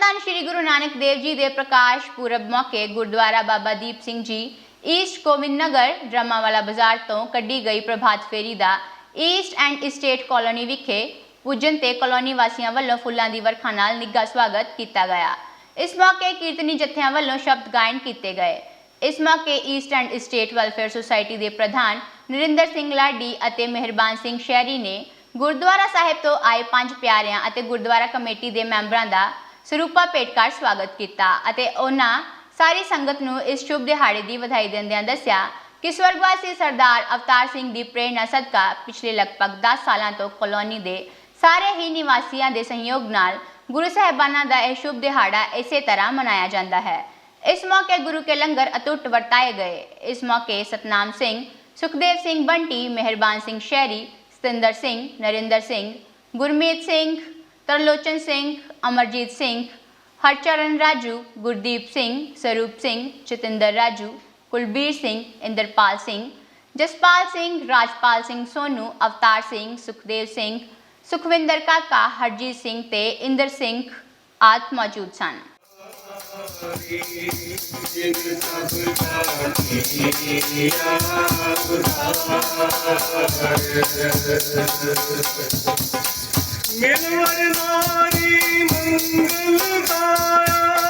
ਧੰਨ ਸ਼੍ਰੀ ਗੁਰੂ ਨਾਨਕ ਦੇਵ ਜੀ ਦੇ ਪ੍ਰਕਾਸ਼ ਪੁਰਬ ਮੌਕੇ ਗੁਰਦੁਆਰਾ ਬਾਬਾ ਦੀਪ ਸਿੰਘ ਜੀ ਈਸਟ ਗੋਬਿੰਦ ਨਗਰ ਡਰਮਾਵਾਲਾ ਬਾਜ਼ਾਰ ਤੋਂ ਕੱਢੀ ਗਈ ਪ੍ਰਭਾਤ ਫੇਰੀ ਦਾ ਈਸਟ ਐਂਡ ਸਟੇਟ ਕਾਲੋਨੀ ਵਿਖੇ ਪੁੱਜਣ ਤੇ ਕਾਲੋਨੀ ਵਾਸੀਆਂ ਵੱਲੋਂ ਫੁੱਲਾਂ ਦੀ ਵਰਖਾ ਨਾਲ ਨਿੱਘਾ ਸਵਾਗਤ ਕੀਤਾ ਗਿਆ। ਇਸ ਮੌਕੇ ਕੀਰਤਨੀ ਜਥਿਆਂ ਵੱਲੋਂ ਸ਼ਬਦ ਗਾਇਨ ਕੀਤੇ ਗਏ। ਇਸ ਮੌਕੇ east end state welfare society ਦੇ ਪ੍ਰਧਾਨ ਨਰਿੰਦਰ ਸਿੰਘ ਲਾਡੀ ਅਤੇ ਮਿਹਰਬਾਨ ਸਿੰਘ ਸ਼ਹਿਰੀ ਨੇ ਗੁਰਦੁਆਰਾ ਸਾਹਿਬ ਤੋਂ ਆਏ ਪੰਜ ਪਿਆਰਿਆਂ ਅਤੇ ਗੁਰਦੁਆਰਾ ਕਮੇਟੀ ਦੇ ਮੈਂਬਰਾਂ ਦਾ ਸਰੂਪਾ ਭੇਟ ਸਵਾਗਤ ਕੀਤਾ ਅਤੇ ਉਹਨਾਂ ਸਾਰੀ ਸੰਗਤ ਨੂੰ ਇਸ ਸ਼ੁਭ ਦਿਹਾੜੇ ਦੀ ਵਧਾਈ ਦਿੰਦਿਆਂ ਦੱਸਿਆ ਕਿ ਸਵਰਗਵਾਸੀ ਸਰਦਾਰ ਅਵਤਾਰ ਸਿੰਘ ਦੀ ਪ੍ਰੇਰਣਾ ਸਦਕਾ ਪਿਛਲੇ ਲਗਭਗ 10 ਸਾਲਾਂ ਤੋਂ ਕਲੋਨੀ ਦੇ ਸਾਰੇ ਹੀ ਨਿਵਾਸੀਆਂ ਦੇ ਸਹਿਯੋਗ ਨਾਲ ਗੁਰੂ ਸਾਹਿਬਾਨਾਂ ਦਾ ਇਹ ਸ਼ੁਭ ਦਿਹਾੜਾ ਇਸੇ ਤਰ੍ਹਾਂ ਮਨਾਇਆ ਜਾਂਦਾ ਹੈ। ਇਸ ਮੌਕੇ ਗੁਰੂ ਕੇ ਲੰਗਰ ਅਟੁੱਟ ਵਰਤਾਏ ਗਏ। ਇਸ ਮੌਕੇ ਸਤਨਾਮ ਸਿੰਘ, ਸੁਖਦੇਵ ਸਿੰਘ ਬੰਟੀ, ਮਿਹਰਬਾਨ ਸਿੰਘ ਸ਼ਹਿਰੀ, ਸਤਿੰਦਰ ਸਿੰਘ, ਨਰਿੰਦਰ ਸਿੰਘ, ਗੁਰਮੀਤ ਸਿੰਘ, ਤਰਲੋਚਨ ਸਿੰਘ ਅਮਰਜੀਤ ਸਿੰਘ, ਹਰਚਰਨ ਰਾਜੂ, ਗੁਰਦੀਪ ਸਿੰਘ, ਸਰੂਪ ਸਿੰਘ, ਜਤਿੰਦਰ ਰਾਜੂ, ਕੁਲਬੀਰ ਸਿੰਘ, ਇੰਦਰਪਾਲ ਸਿੰਘ, ਜਸਪਾਲ ਸਿੰਘ, ਰਾਜਪਾਲ ਸਿੰਘ ਸੋਨੂ, ਅਵਤਾਰ ਸਿੰਘ, ਸੁਖਦੇਵ ਸਿੰਘ, ਸੁਖਵਿੰਦਰ ਕਾਕਾ, ਹਰਜੀਤ ਸਿੰਘ ਤੇ ਇੰਦਰ ਸਿੰਘ ਆਦਿ ਮੌਜੂਦ ਸਨ। ਮਿਲਵਰ ਨਾਰੀ ਮੰਗਲ ਦਾਇਆ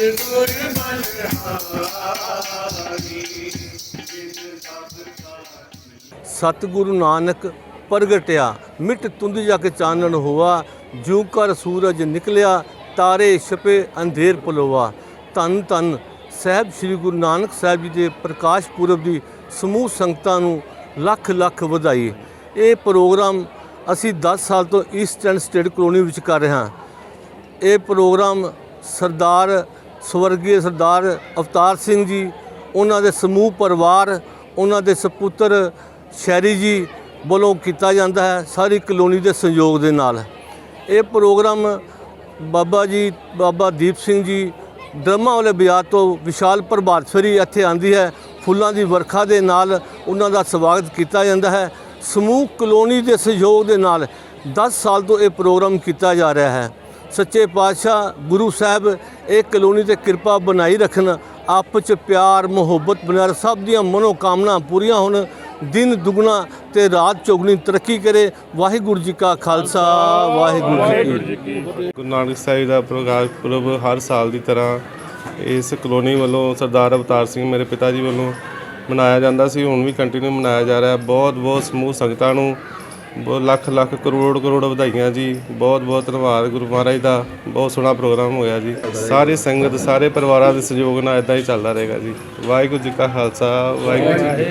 ਗੁਰ ਬਲਹਾਰੀ ਜਿਨ ਸਭ ਕਾ ਸਤਿਗੁਰੂ ਨਾਨਕ ਪ੍ਰਗਟਿਆ ਮਿੱਟ ਤੁੰਦ ਜਾ ਕੇ ਚਾਨਣ ਹੋਆ ਜੂ ਕਰ ਸੂਰਜ ਨਿਕਲਿਆ, ਤਾਰੇ ਛਪੇ, ਅੰਧੇਰ ਪਲੋਆ। ਧੰਨ ਧੰਨ ਸਾਹਿਬ ਸ੍ਰੀ ਗੁਰੂ ਨਾਨਕ ਸਾਹਿਬ ਜੀ ਦੇ ਪ੍ਰਕਾਸ਼ ਪੁਰਬ ਦੀ ਸਮੂਹ ਸੰਗਤਾਂ ਨੂੰ ਲੱਖ ਲੱਖ ਵਧਾਈ। ਇਹ ਪ੍ਰੋਗਰਾਮ ਅਸੀਂ 10 ਸਾਲ ਤੋਂ ਈਸਟਰਨ ਸਟੇਟ ਕਲੋਨੀ ਵਿੱਚ ਕਰ ਰਹੇ ਹਾਂ। ਇਹ ਪ੍ਰੋਗਰਾਮ ਸਰਦਾਰ ਸਵਰਗੀ ਸਰਦਾਰ ਅਵਤਾਰ ਸਿੰਘ ਜੀ, ਉਹਨਾਂ ਦੇ ਸਮੂਹ ਪਰਿਵਾਰ, ਉਹਨਾਂ ਦੇ ਸੁਪੁੱਤਰ ਸ਼ਹਿਰੀ ਜੀ ਵੱਲੋਂ ਕੀਤਾ ਜਾਂਦਾ ਹੈ, ਸਾਰੀ ਕਲੋਨੀ ਦੇ ਸਹਿਯੋਗ ਦੇ ਨਾਲ। ਇਹ ਪ੍ਰੋਗਰਾਮ ਬਾਬਾ ਜੀ, ਬਾਬਾ ਦੀਪ ਸਿੰਘ ਜੀ, ਡਰਮਾ ਵਾਲੇ ਬਾਜ਼ਾਰ ਤੋਂ ਵਿਸ਼ਾਲ ਪ੍ਰਭਾਤ ਫੇਰੀ ਇੱਥੇ ਆਂਦੀ ਹੈ। ਫੁੱਲਾਂ ਦੀ ਵਰਖਾ ਦੇ ਨਾਲ ਉਹਨਾਂ ਦਾ ਸਵਾਗਤ ਕੀਤਾ ਜਾਂਦਾ ਹੈ। ਸਮੂਹ ਕਲੋਨੀ ਦੇ ਸਹਿਯੋਗ ਦੇ ਨਾਲ 10 ਸਾਲ ਤੋਂ ਇਹ ਪ੍ਰੋਗਰਾਮ ਕੀਤਾ ਜਾ ਰਿਹਾ ਹੈ। ਸੱਚੇ ਪਾਤਸ਼ਾਹ ਗੁਰੂ ਸਾਹਿਬ ਇਹ ਕਲੋਨੀ ਤੇ ਕਿਰਪਾ ਬਣਾਈ ਰੱਖਣ, ਆਪਸ ਚ ਪਿਆਰ, ਮੁਹੱਬਤ ਬਣਿਆ ਸਭ ਦੀਆਂ ਮਨੋਕਾਮਨਾ ਪੂਰੀਆਂ ਹੋਣ ਦਿਨ ਦੁਗਣਾ ਤੇ ਰਾਤ ਚੌਗਣੀ ਤਰੱਕੀ ਕਰੇ। ਵਾਹਿਗੁਰੂ ਜੀ ਕਾ ਖਾਲਸਾ, ਵਾਹਿਗੁਰੂ ਜੀ ਕੀ ਗੁਰੂ ਨਾਨਕ ਸਾਹਿਬ ਦਾ ਪ੍ਰਕਾਸ਼ ਪੁਰਬ ਹਰ ਸਾਲ ਦੀ ਤਰ੍ਹਾਂ ਇਸ ਕਲੋਨੀ ਵੱਲੋਂ ਸਰਦਾਰ ਅਵਤਾਰ ਸਿੰਘ ਮੇਰੇ ਪਿਤਾ ਜੀ ਵੱਲੋਂ ਮਨਾਇਆ ਜਾਂਦਾ ਸੀ। ਹੁਣ ਵੀ ਕੰਟੀਨਿਊ ਮਨਾਇਆ ਜਾ ਰਿਹਾ। ਬਹੁਤ ਬਹੁਤ ਸਮੂਹ ਸੰਗਤਾਂ ਨੂੰ ਬਹੁਤ ਲੱਖ ਲੱਖ, ਕਰੋੜ ਕਰੋੜ ਵਧਾਈਆਂ ਜੀ। ਬਹੁਤ ਬਹੁਤ ਧੰਨਵਾਦ ਗੁਰੂ ਮਹਾਰਾਜ ਦਾ। ਬਹੁਤ ਸੋਹਣਾ ਪ੍ਰੋਗਰਾਮ ਹੋਇਆ ਜੀ। ਸਾਰੇ ਸੰਗਤ, ਸਾਰੇ ਪਰਿਵਾਰਾਂ ਦੇ ਸਹਿਯੋਗ ਨਾਲ ਇਦਾਂ ਹੀ ਚੱਲਦਾ ਰਹੇਗਾ ਜੀ। ਵਾਹਿਗੁਰੂ ਜੀ ਕਾ ਖਾਲਸਾ, ਵਾਹਿਗੁਰੂ ਜੀ